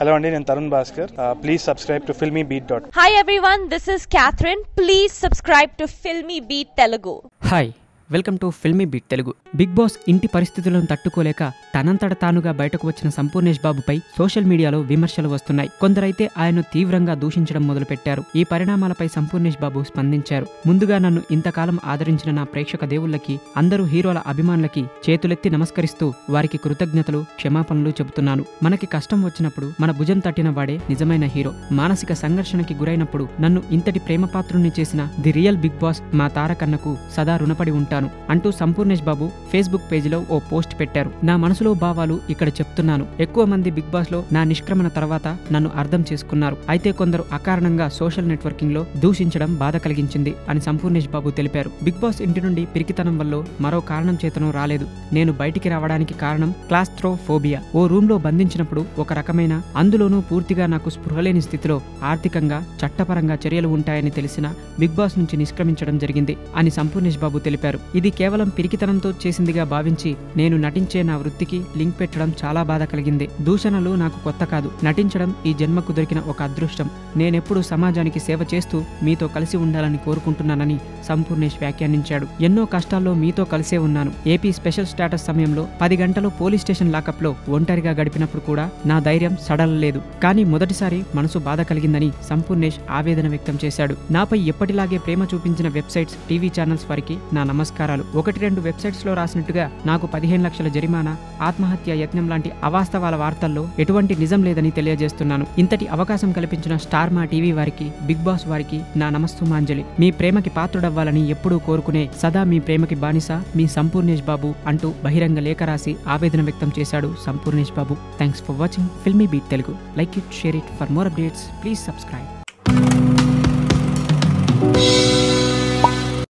Hello, Andy and Tarun Bhaskar. Uh, please subscribe to filmybeat.com. Hi everyone, this is Catherine. Please subscribe to Filmy Telugu. Hi, welcome to Filmy Beat Telugu. Bigg Boss ఇంటి పరిస్థితులను తట్టుకోలేక తనంతట తానుగా బయటకు వచ్చిన Sampoornesh బాబుపై social మీడియాలో విమర్శలు వస్తున్నాయి. కొందరైతే ఆయన్ను తీవ్రంగా దూషించడం మొదలుపెట్టారు. ఈ పరిణామాలపై సంపూర్ణేష్ బాబు స్పందించారు. ముందుగా నన్ను ఇంతకాలం ఆదరించిన నా ప్రేక్షక దేవుళ్ళకి అందరూ హీరోల అభిమానులకి చేతులెత్తి నమస్కరిస్తూ వారికి కృతజ్ఞతలు క్షమాపణలు చెబుతున్నాను. మనకి కష్టం వచ్చినప్పుడు మన భుజం తట్టిన వాడే నిజమైన హీరో. మానసిక సంఘర్షణకి గురైనప్పుడు నన్ను ఇంతటి ప్రేమపాత్రుణ్ణి చేసిన ది రియల్ బిగ్ బాస్ మా తారకన్నకు సదా రుణపడి ఉంటాను అంటూ సంపూర్ణేష్ బాబు ఫేస్బుక్ పేజీలో ఓ పోస్ట్ పెట్టారు. నా మనసులో భావాలు ఇక్కడ చెప్తున్నాను. ఎక్కువ మంది బిగ్ బాస్లో నా నిష్క్రమణ తర్వాత నన్ను అర్థం చేసుకున్నారు. అయితే కొందరు అకారణంగా సోషల్ నెట్వర్కింగ్లో దూషించడం బాధ కలిగించింది అని సంపూర్ణేష్ బాబు తెలిపారు. బిగ్ బాస్ ఇంటి నుండి పిరికితనం వల్ల మరో కారణం చేతనో రాలేదు. నేను బయటికి రావడానికి కారణం క్లాస్ట్రోఫోబియా. ఓ రూమ్లో బంధించినప్పుడు ఒక రకమైన అందులోనూ పూర్తిగా నాకు స్పృహలేని స్థితిలో ఆర్థికంగా చట్టపరంగా చర్యలు ఉంటాయని తెలిసిన బిగ్ బాస్ నుంచి నిష్క్రమించడం జరిగింది అని సంపూర్ణేష్ బాబు తెలిపారు. ఇది కేవలం పిరికితనంతో చేసిందిగా భావించి నేను నటించే నా వృత్తికి లింక్ పెట్టడం చాలా బాధ కలిగింది. దూషణలు నాకు కొత్త కాదు. నటించడం ఈ జన్మకు దొరికిన ఒక అదృష్టం. నేనెప్పుడు సమాజానికి సేవ చేస్తూ మీతో కలిసి ఉండాలని కోరుకుంటున్నానని సంపూర్ణేష్ వ్యాఖ్యానించాడు. ఎన్నో కష్టాల్లో మీతో కలిసే ఉన్నాను. ఏపీ స్పెషల్ స్టేటస్ సమయంలో పది గంటలు పోలీస్ స్టేషన్ లాకప్లో ఒంటరిగా గడిపినప్పుడు కూడా నా ధైర్యం సడలలేదు కానీ మొదటిసారి మనసు బాధ కలిగిందని సంపూర్ణేష్ ఆవేదన వ్యక్తం చేశాడు. నాపై ఎప్పటిలాగే ప్రేమ చూపించిన వెబ్సైట్స్ టీవీ ఛానల్స్ వారికి నా నమస్కారం. పరిష్కారాలు. ఒకటి రెండు వెబ్సైట్స్లో రాసినట్టుగా నాకు పదిహేను లక్షల జరిమానా ఆత్మహత్య యత్నం లాంటి అవాస్తవాల వార్తల్లో ఎటువంటి నిజం లేదని తెలియజేస్తున్నాను. ఇంతటి అవకాశం కల్పించిన స్టార్ మా టీవీ వారికి బిగ్ బాస్ వారికి నా నమస్తుమాంజలి. మీ ప్రేమకి పాత్రుడవ్వాలని ఎప్పుడూ కోరుకునే సదా మీ ప్రేమకి బానిస మీ సంపూర్ణేష్ బాబు అంటూ బహిరంగ లేఖ రాసి ఆవేదన వ్యక్తం చేశాడు Sampoornesh Babu. Thanks for watching. Filmy Beat Telugu. Like it share it. For more updates please subscribe.